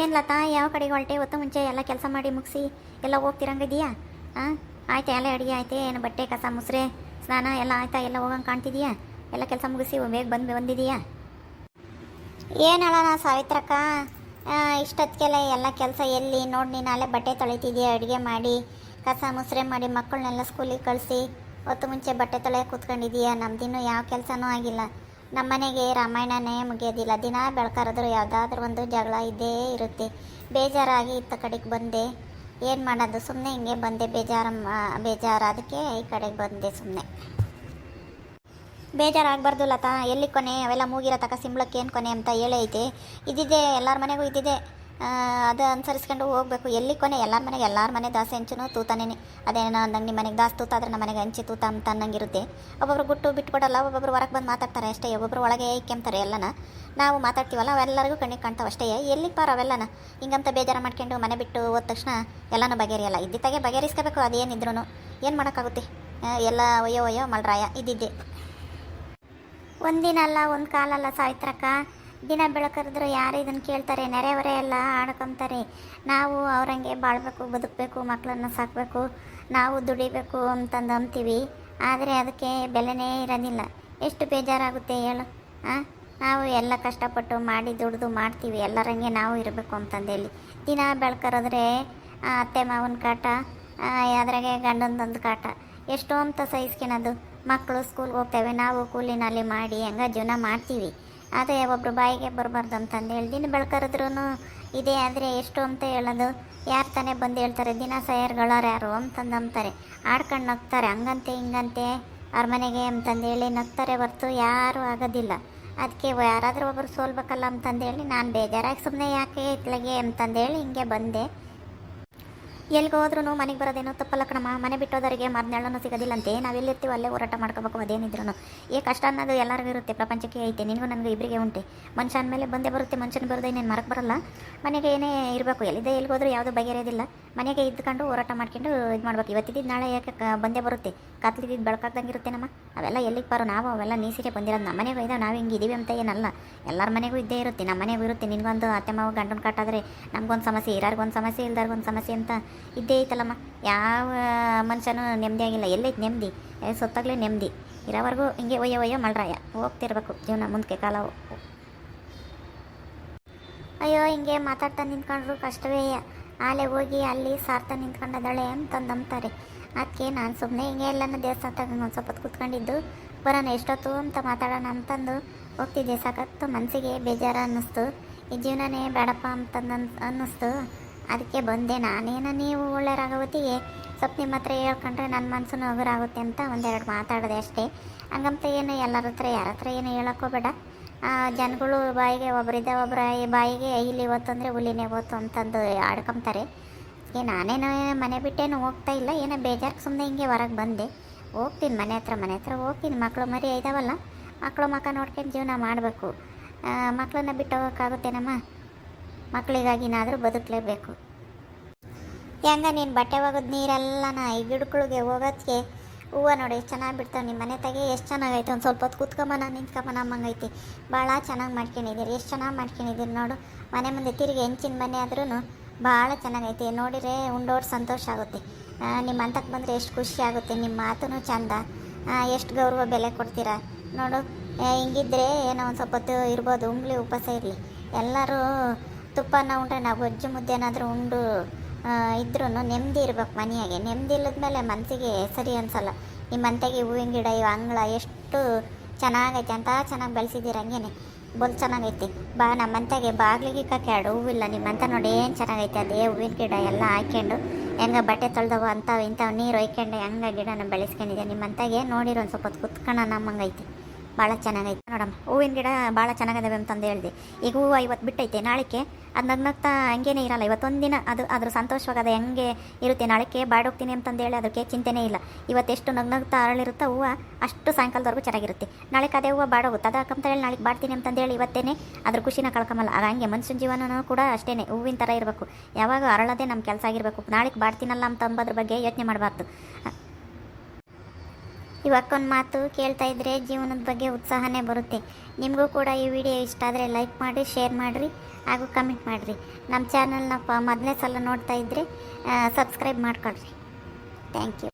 ಏನು ಲತಾ, ಯಾವ ಕಡೆಗೆ ಹೊರಟೆ? ಹೊತ್ತು ಮುಂಚೆ ಎಲ್ಲ ಕೆಲಸ ಮಾಡಿ ಮುಗಿಸಿ ಎಲ್ಲ ಹೋಗ್ತಿರಂಗಿದೆಯಾ ಹಾಂ ಆಯ್ತಾ, ಎಲ್ಲ ಅಡುಗೆ ಆಯ್ತೆ? ಏನು ಬಟ್ಟೆ, ಕಸ, ಮುಸ್ರೆ, ಸ್ನಾನ ಎಲ್ಲ ಆಯ್ತಾ? ಎಲ್ಲ ಹೋಗಂಗೆ ಕಾಣ್ತಿದೀಯಾ ಎಲ್ಲ ಕೆಲಸ ಮುಗಿಸಿ ಬೇಗ ಬಂದು ಬಂದಿದೀಯಾ ಏನು ಹೇಳೋಣ ಸಾವಿತ್ರಕ್ಕ? ಇಷ್ಟೊತ್ತಿಗೆಲ್ಲ ಎಲ್ಲ ಕೆಲಸ ಎಲ್ಲಿ? ನೋಡಿ, ನೀನು ಅಲ್ಲೇ ಬಟ್ಟೆ ತೊಳಿತಿದ್ಯಾ? ಅಡುಗೆ ಮಾಡಿ, ಕಸ, ಮುಸ್ರೆ ಮಾಡಿ ಮಕ್ಕಳನ್ನೆಲ್ಲ ಸ್ಕೂಲಿಗೆ ಕಳಿಸಿ ಹೊತ್ತು ಮುಂಚೆ ಬಟ್ಟೆ ತೊಳೆಯೋಕೆ ಕೂತ್ಕೊಂಡಿದೀಯಾ ನಮ್ದಿನ್ನೂ ಯಾವ ಕೆಲಸನೂ ಆಗಿಲ್ಲ. ನಮ್ಮ ಮನೆಗೆ ರಾಮಾಯಣನೇ ಮುಗಿಯೋದಿಲ್ಲ. ದಿನ ಬೆಳ್ಕರಿದ್ರು ಯಾವುದಾದ್ರೂ ಒಂದು ಜಗಳ ಇದ್ದೇ ಇರುತ್ತೆ. ಬೇಜಾರಾಗಿ ಇತ್ತ ಕಡೆಗೆ ಬಂದೆ. ಏನು ಮಾಡೋದು? ಸುಮ್ಮನೆ ಹಿಂಗೆ ಬಂದೆ. ಬೇಜಾರು ಬೇಜಾರು. ಅದಕ್ಕೆ ಈ ಕಡೆಗೆ ಬಂದೆ ಸುಮ್ಮನೆ ಬೇಜಾರಾಗಬಾರ್ದು ಲತಾ. ಎಲ್ಲಿ ಕೊನೆ? ಅವೆಲ್ಲ ಮೂಗಿರೋ ತಕ ಸಿಂಬಳಕ್ಕೆ ಏನು ಕೊನೆ ಅಂತ ಹೇಳೈತೆ. ಐತೆ ಇದ್ದಿದೆ ಎಲ್ಲರ ಮನೆಗೂ ಇದ್ದಿದೆ ಅದು ಅನುಸರಿಸ್ಕೊಂಡು ಹೋಗ್ಬೇಕು. ಎಲ್ಲಿ ಕೊನೆ? ಎಲ್ಲರ ಮನೆಗೆ ಎಲ್ಲರ ಮನೆ ದಾಸೆ ಹಂಚುನು ತೂತಾನೇ ಅದೇನೋ ಅಂದಂಗೆ ನಿಮ್ಮ ಮನೆಗೆ ದಾಸ್ ತೂತಾದ್ರೆ ನಮ್ಮ ಮನೆಗೆ ಹಂಚಿ ತೂತ ಅಂತ ಅನ್ನಂಗಿರುತ್ತೆ. ಒಬ್ಬೊಬ್ರು ಗುಟ್ಟು ಬಿಟ್ಕೊಡಲ್ಲ ಒಬ್ಬೊಬ್ರು ಹೊರಗೆ ಬಂದು ಮಾತಾಡ್ತಾರೆ ಅಷ್ಟೇ. ಒಬ್ಬೊಬ್ರು ಒಳಗೆ ಇಕ್ಕೆಂತಾರೆ ಎಲ್ಲನ. ನಾವು ಮಾತಾಡ್ತೀವಲ್ಲ, ಅವೆಲ್ಲರಿಗೂ ಕಣ್ಣಿಗೆ ಕಾಣ್ತಾವೆ ಅಷ್ಟೇ. ಎಲ್ಲಿಗೆ ಪಾರ ಅವೆಲ್ಲನ? ಹಿಂಗಂತ ಬೇಜಾರು ಮಾಡ್ಕೊಂಡು ಮನೆ ಬಿಟ್ಟು ಹೋದ ತಕ್ಷಣ ಎಲ್ಲನೂ ಬಗೆಹರಿಯಲ್ಲ. ಇದ್ದಿತ್ತಾಗೆ ಬಗೆಹರಿಸ್ಕೋಬೇಕು ಅದೇನಿದ್ರು ಏನು ಮಾಡೋಕ್ಕಾಗುತ್ತೆ? ಎಲ್ಲ ಒಯ್ಯೋ ಒಯ್ಯೋ ಮಲ್ರಾಯ. ಇದ್ದಿದ್ದೆ. ಒಂದಿನಲ್ಲ, ಒಂದು ಕಾಲಲ್ಲ ಸಾವಿತ್ರಕ್ಕ ದಿನ ಬೆಳಕರಿದ್ರು ಯಾರು ಇದನ್ನು ಕೇಳ್ತಾರೆ? ನೆರೆಹೊರೆ ಎಲ್ಲ ಆಡ್ಕೊಂತಾರೆ. ನಾವು ಅವ್ರಂಗೆ ಬಾಳ್ಬೇಕು, ಬದುಕಬೇಕು ಮಕ್ಕಳನ್ನ ಸಾಕಬೇಕು, ನಾವು ದುಡಿಬೇಕು ಅಂತಂದು ಅಂತೀವಿ. ಆದರೆ ಅದಕ್ಕೆ ಬೆಲೆನೇ ಇರೋದಿಲ್ಲ. ಎಷ್ಟು ಬೇಜಾರಾಗುತ್ತೆ ಹೇಳು ಹಾಂ ನಾವು ಎಲ್ಲ ಕಷ್ಟಪಟ್ಟು ಮಾಡಿ ದುಡಿದು ಮಾಡ್ತೀವಿ. ಎಲ್ಲರಂಗೆ ನಾವು ಇರಬೇಕು ಅಂತಂದೇಳಿ ದಿನ ಬೆಳ್ಕರಿದ್ರೆ ಅತ್ತೆ ಮಾವನ ಕಾಟ ಅದ್ರಾಗೆ ಗಂಡಂದೊಂದು ಕಾಟ, ಎಷ್ಟೋ ಅಂತ ಸಹಿಸ್ಕೊಳೋದು ಮಕ್ಕಳು ಸ್ಕೂಲ್ಗೆ ಹೋಗ್ತೇವೆ, ನಾವು ಕೂಲಿನಲ್ಲಿ ಮಾಡಿ, ಹೆಂಗ ಜೀವನ ಮಾಡ್ತೀವಿ. ಅದೇ ಒಬ್ಬರು ಬಾಯಿಗೆ ಬರಬಾರ್ದು ಅಂತಂದು ಹೇಳಿ ದಿನ ಬೆಳ್ಕರಿದ್ರೂ ಇದೇ ಆದರೆ ಎಷ್ಟು ಅಂತ ಹೇಳೋದು. ಯಾರು ತಾನೇ ಬಂದು ಹೇಳ್ತಾರೆ, ದಿನ ಸಯರ್ಗಳವ್ರು ಯಾರು ಅಂತಂದು ಅಂತಾರೆ ಆಡ್ಕೊಂಡು ನಗ್ತಾರೆ, ಹಂಗಂತೆ, ಹಿಂಗಂತೆ ಅವ್ರ ಮನೆಗೆ ಅಂತಂದು ಹೇಳಿ ನಗ್ತಾರೆ ಹೊರ್ತು ಯಾರೂ ಆಗೋದಿಲ್ಲ. ಅದಕ್ಕೆ ಯಾರಾದರೂ ಒಬ್ಬರು ಸೋಲ್ಬೇಕಲ್ಲ ಅಂತಂದೇಳಿ ನಾನು ಬೇಜಾರಾಗಿ ಸುಮ್ಮನೆ ಯಾಕೆ ಇತ್ಲಾಗೆ ಅಂತಂದೇಳಿ ಹಿಂಗೆ ಬಂದೆ. ಎಲ್ಲಿಗೆ ಹೋದ್ರೂ ಮನೆಗೆ ಬರೋದೇನೋ ತಪ್ಪಲ್ಲ ಕಣಮ್ಮ. ಮನೆ ಬಿಟ್ಟೋದರಿಗೆ ಮರ್ನೆಳ್ಳನ್ನು ಸಿಗೋದಿಲ್ಲಂತೆ. ನಾವೆಲ್ಲಿರ್ತೀವಿ, ಅಲ್ಲೇ ಹೋರಾಟ ಮಾಡ್ಕೋಬೇಕು ಅದೇನಿದ್ರು ಏ, ಕಷ್ಟ ಅನ್ನೋದು ಎಲ್ಲರಿಗೂ ಇರುತ್ತೆ, ಪ್ರಪಂಚಕ್ಕೆ ಐತೆ. ನಿನಗೂ ನನಗೂ ಇಬ್ಬರಿಗೆ ಉಂಟೆ. ಮನುಷ್ಯ ಅಂದಮೇಲೆ ಬಂದೇ ಬರುತ್ತೆ, ಮನುಷ್ಯನ ಬರೋದೇ ನೀನು ಮರಕ್ಕೆ ಬರಲ್ಲ. ಮನೆಗೆ ಏನೇ ಇರಬೇಕು, ಎಲ್ಲಿದೆ ಎಲ್ಲಿಗೆ ಹೋದ್ರೂ ಯಾವುದೂ ಬಗೆಹರಿಯೋದಿಲ್ಲ. ಮನೆಗೆ ಇದ್ದುಕೊಂಡು ಹೋರಾಟ ಮಾಡ್ಕೊಂಡು ಇದು ಮಾಡ್ಬೇಕು ಇವತ್ತಿದ್ದು ನಾಳೆ ಯಾಕೆ ಬಂದೇ ಬರುತ್ತೆ? ಕತ್ಲಿದ್ದು ಬೆಳಕಾಗ್ದಂಗೆ ಇರುತ್ತೆ ನಮ್ಮ ಅವೆಲ್ಲ ಎಲ್ಲಿಗೆ ಬರೋ ನಾವು ಅವೆಲ್ಲ ನೀಸಿಗೆ ಬಂದಿರೋದು. ನಮ್ಮ ಮನೆಗೂ ಇದ್ದಾವೆ ನಾವು ಹಿಂಗೆ ಇದೀವಿ ಅಂತ ಏನಲ್ಲ. ಎಲ್ಲರ ಮನೆಗೂ ಇದ್ದೇ ಇರುತ್ತೆ. ನಮ್ಮ ಮನೆಗೂ ಇರುತ್ತೆ. ನಿನಗೊಂದು ಅತ್ತೆ ಮಾವ ಗಂಡನ ಕಟ್ಟಾದರೆ ನಮಗೊಂದು ಸಮಸ್ಯೆ, ಇರೋರ್ಗೊಂದು ಸಮಸ್ಯೆ, ಇಲ್ದಾರ್ಗೊಂದು ಸಮಸ್ಯೆ ಅಂತ ಇದ್ದೇ ಐತಲ್ಲಮ್ಮ. ಯಾವ ಮನುಷ್ಯನೂ ನೆಮ್ಮದಿಯಾಗಿಲ್ಲ ಎಲ್ಲೈತೆ ನೆಮ್ಮದಿ? ಸೊತ್ತಾಗಲೇ ನೆಮ್ಮದಿ. ಇರೋವರೆಗೂ ಹಿಂಗೆ ಒಯ್ಯೋ ಒಯ್ಯೋ ಮಳ್ರಾಯ ಹೋಗ್ತಿರ್ಬೇಕು ಜೀವನ ಮುಂದಕ್ಕೆ ಕಾಲ. ಅಯ್ಯೋ, ಹಿಂಗೆ ಮಾತಾಡ್ತಾ ನಿಂತ್ಕೊಂಡ್ರು ಕಷ್ಟವೇ. ಆಲೆ ಹೋಗಿ ಅಲ್ಲಿ ಸಾರ್ತಾ ನಿಂತ್ಕೊಂಡದಾಳೆ ಅಂತಂದು ಅಂತಾರೆ ಅದಕ್ಕೆ ನಾನು ಸುಮ್ಮನೆ ಹಿಂಗೆ ಎಲ್ಲನ ದೇವಸ್ಥಾನದಾಗ ಒಂದು ಸ್ವಲ್ಪ ಹೊತ್ತು ಕೂತ್ಕೊಂಡಿದ್ದು, ಬರೋಣ ಎಷ್ಟೊತ್ತು ಅಂತ ಮಾತಾಡೋಣ ಅಂತಂದು ಹೋಗ್ತಿದ್ದೆ. ಸಾಕತ್ತು ಮನಸ್ಸಿಗೆ ಬೇಜಾರು ಅನ್ನಿಸ್ತು. ಈ ಜೀವನನೇ ಬೇಡಪ್ಪ ಅಂತಂದು ಅನ್ನಿಸ್ತು. ಅದಕ್ಕೆ ಬಂದೆ ನಾನೇನ ನೀವು ಒಳ್ಳೆ ರಾಗವತಿಗೆ ಸ್ವಲ್ಪ ನಿಮ್ಮ ಹತ್ರ ಹೇಳ್ಕೊಂಡ್ರೆ ನನ್ನ ಮನಸ್ಸು ಹಗುರಾಗುತ್ತೆ ಅಂತ ಒಂದೆರಡು ಮಾತಾಡಿದೆ ಅಷ್ಟೇ. ಹಂಗಂತ ಏನು ಎಲ್ಲರ ಹತ್ರ, ಯಾರ ಹತ್ರ ಏನು ಹೇಳೋಕ್ಕೋಬೇಡ ಜನಗಳು ಬಾಯಿಗೆ ಒಬ್ಬರಿದ್ದ ಒಬ್ಬರ ಬಾಯಿಗೆ ಇಲ್ಲಿ ಇವತ್ತು ಅಂದರೆ ಹುಲಿನೇ ಓತು ಅಂತಂದು ಆಡ್ಕೊಂತಾರೆ. ಏ ನಾನೇನು ಮನೆ ಬಿಟ್ಟೇನು ಹೋಗ್ತಾ ಇಲ್ಲ. ಏನೋ ಬೇಜಾರು ಸುಮ್ಮನೆ ಹಿಂಗೆ ಹೊರಗೆ ಬಂದೆ. ಹೋಗ್ತೀನಿ ಮನೆ ಹತ್ರ ಮನೆ ಹತ್ರ ಹೋಗ್ತೀನಿ. ಮಕ್ಕಳು ಮರಿ ಇದಾವಲ್ಲ ಮಕ್ಕಳು ಮಕ್ಕ ನೋಡ್ಕೊಂಡು ಜೀವನ ಮಾಡಬೇಕು. ಮಕ್ಕಳನ್ನ ಬಿಟ್ಟು ಹೋಗೋಕ್ಕಾಗುತ್ತೇನಮ್ಮ? ಮಕ್ಕಳಿಗಾಗಿನಾದರೂ ಬದುಕಲೇಬೇಕು. ಹೆಂಗ ನೀನು ಬಟ್ಟೆ ಒಗೆದು ನೀರೆಲ್ಲನ ಈ ಗಿಡಗಳಿಗೆ ಹೋಗೋದಕ್ಕೆ ಹೂವು ನೋಡಿ ಎಷ್ಟು ಚೆನ್ನಾಗಿ ಬಿಡ್ತಾವೆ. ನಿಮ್ಮ ಮನೆ ತೆಗೆ ಎಷ್ಟು ಚೆನ್ನಾಗೈತೆ. ಒಂದು ಸ್ವಲ್ಪ ಹೊತ್ತು ಕೂತ್ಕೊಂಬನ ನಿಂತ್ಕೊಂಬನ ಅಮ್ಮಂಗೈತಿ ಭಾಳ ಚೆನ್ನಾಗಿ ಮಾಡ್ಕೊಂಡಿದ್ದೀರಿ ಎಷ್ಟು ಚೆನ್ನಾಗಿ ಮಾಡ್ಕೊಂಡಿದ್ದೀರಿ ನೋಡು. ಮನೆ ಮುಂದೆ ತಿರುಗಿ ಹೆಂಚಿನ ಮನೆ ಆದ್ರೂ ಭಾಳ ಚೆನ್ನಾಗೈತೆ. ನೋಡಿದ್ರೆ ಉಂಡೋರು ಸಂತೋಷ ಆಗುತ್ತೆ. ನಿಮ್ಮ ಅಂತಕ್ಕೆ ಬಂದರೆ ಎಷ್ಟು ಖುಷಿ ಆಗುತ್ತೆ. ನಿಮ್ಮ ಮಾತೂ ಚಂದ. ಎಷ್ಟು ಗೌರವ ಬೆಲೆ ಕೊಡ್ತೀರಾ? ನೋಡು ಹಿಂಗಿದ್ರೆ ಏನೋ ಒಂದು ಸ್ವಲ್ಪ ಹೊತ್ತು ಇರ್ಬೋದು. ಉಂಗ್ಲಿ ಉಪವಾಸ ಇರಲಿ. ಎಲ್ಲರೂ ತುಪ್ಪನ ಉಂಡ್ರೆ ನಾವು ಗೊಜ್ಜು ಮುದ್ದೆನಾದರೂ ಉಂಡು ಇದ್ರೂ ನೆಮ್ಮದಿ ಇರ್ಬೇಕು ಮನೆಯಾಗೆ. ನೆಮ್ಮದಿ ಇಲ್ಲದ ಮೇಲೆ ಮನಸ್ಸಿಗೆ ಸರಿ ಅನ್ಸಲ್ಲ. ನಿಮ್ಮ ಅಂತೆಗೆ ಹೂವಿನ ಗಿಡ, ಇವು ಅಂಗಳ ಎಷ್ಟು ಚೆನ್ನಾಗೈತೆ. ಅಂತ ಚೆನ್ನಾಗಿ ಬೆಳೆಸಿದ್ದೀರ ಹಂಗೇನೆ. ಬಲ್ ಚೆನ್ನಾಗೈತಿ. ಬಾ ನಮ್ಮಂತಾಗೆ ಬಾಗ್ಲಿಗೆ ಕಾಕಿ ಕಕ್ಕಾಡು ಹೂವಿಲ್ಲ. ನಿಮ್ಮಂತ ನೋಡಿ ಏನು ಚೆನ್ನಾಗೈತೆ, ಅದೇ ಹೂವಿನ ಗಿಡ ಎಲ್ಲ ಹಾಕ್ಕೊಂಡು ಹೆಂಗೆ ಬಟ್ಟೆ ತೊಳೆದವು ಅಂಥವು ಇಂಥವು ನೀರು ಹೊಯ್ಕೊಂಡು ಹೆಂಗೆ ಗಿಡನ ಬೆಳೆಸ್ಕೊಂಡಿದೆ ನಿಮ್ಮಂತಾಗೆ ನೋಡಿರೋ ಒಂದು ಸ್ವಲ್ಪ ಹೊತ್ತು ನಮ್ಮಂಗೈತಿ ನಮ್ಮಂಗೈತೆ. ಭಾಳ ಚೆನ್ನಾಗೈತೆ ನೋಡಮ್ಮ. ಹೂವಿನ ಗಿಡ ಭಾಳ ಚೆನ್ನಾಗಿದಾವೆ ಅಂತಂದು ಹೇಳಿದೆ. ಈಗ ಹೂವು ಇವತ್ತು ಬಿಟ್ಟೈತೆ ನಾಳೆಗೆ ಅದು ನಗ್ನಗ್ತಾ ಹಂಗೇನೆ ಇರಲ್ಲ. ಇವತ್ತೊಂದು ದಿನ ಅದು ಅದ್ರ ಸಂತೋಷವಾಗಿ ಅದು ಹೆಂಗೆ ಇರುತ್ತೆ ನಾಳೆಗೆ ಬಾಡೋಗ್ತೀನಿ ಅಂತಂದು ಹೇಳಿ ಅದಕ್ಕೆ ಚಿಂತೆನೇ ಇಲ್ಲ. ಇವತ್ತೆಷ್ಟು ನಗ್ನಗ್ತಾ ಅರಳಿರುತ್ತೋ ಹೂವು ಅಷ್ಟು ಸಾಯಂಕಾಲದವರೆಗೂ ಚೆನ್ನಾಗಿರುತ್ತೆ. ನಾಳೆ ಅದೇ ಹೂವು ಬಾಡೋಗುತ್ತೆ ಅದಕ್ಕಂತ ಹೇಳಿ ನಾಳೆಗೆ ಬಾಡ್ತೀನಿ ಅಂತಂದು ಹೇಳಿ ಇವತ್ತೇನೆ ಅದ್ರ ಖುಷಿನ ಕಳ್ಕೊಂಬಲ್ಲ ಆಗ ಹಂಗೆ ಮನುಷ್ಯನ ಜೀವನನೂ ಕೂಡ ಅಷ್ಟೇ ಹೂವಿನ ಥರ ಇರಬೇಕು. ಯಾವಾಗ ಅರಳೋದೇ ನಮ್ಮ ಕೆಲಸ ಆಗಿರಬೇಕು. ನಾಳೆಗೆ ಬಾಡ್ತೀನಲ್ಲ ಅಂತ ಅಂಬೋದ್ರ ಬಗ್ಗೆ ಯೋಚನೆ ಮಾಡಬಾರ್ದು. ಇವಕ್ಕೊಂದು ಮಾತು ಕೇಳ್ತಾ ಇದ್ರೆ ಜೀವನದ ಬಗ್ಗೆ ಉತ್ಸಾಹನೇ ಬರುತ್ತೆ. ನಿಮಗೂ ಕೂಡ ಈ ವಿಡಿಯೋ ಇಷ್ಟ ಆದರೆ ಲೈಕ್ ಮಾಡಿ ಶೇರ್ ಮಾಡಿರಿ, ಹಾಗೂ ಕಮೆಂಟ್ ಮಾಡಿರಿ. ನಮ್ಮ ಚಾನಲ್ನ ಮೊದಲನೇ ಸಲ ನೋಡ್ತಾ ಇದ್ದರೆ ಸಬ್ಸ್ಕ್ರೈಬ್ ಮಾಡ್ಕೊಳ್ರಿ. Thank you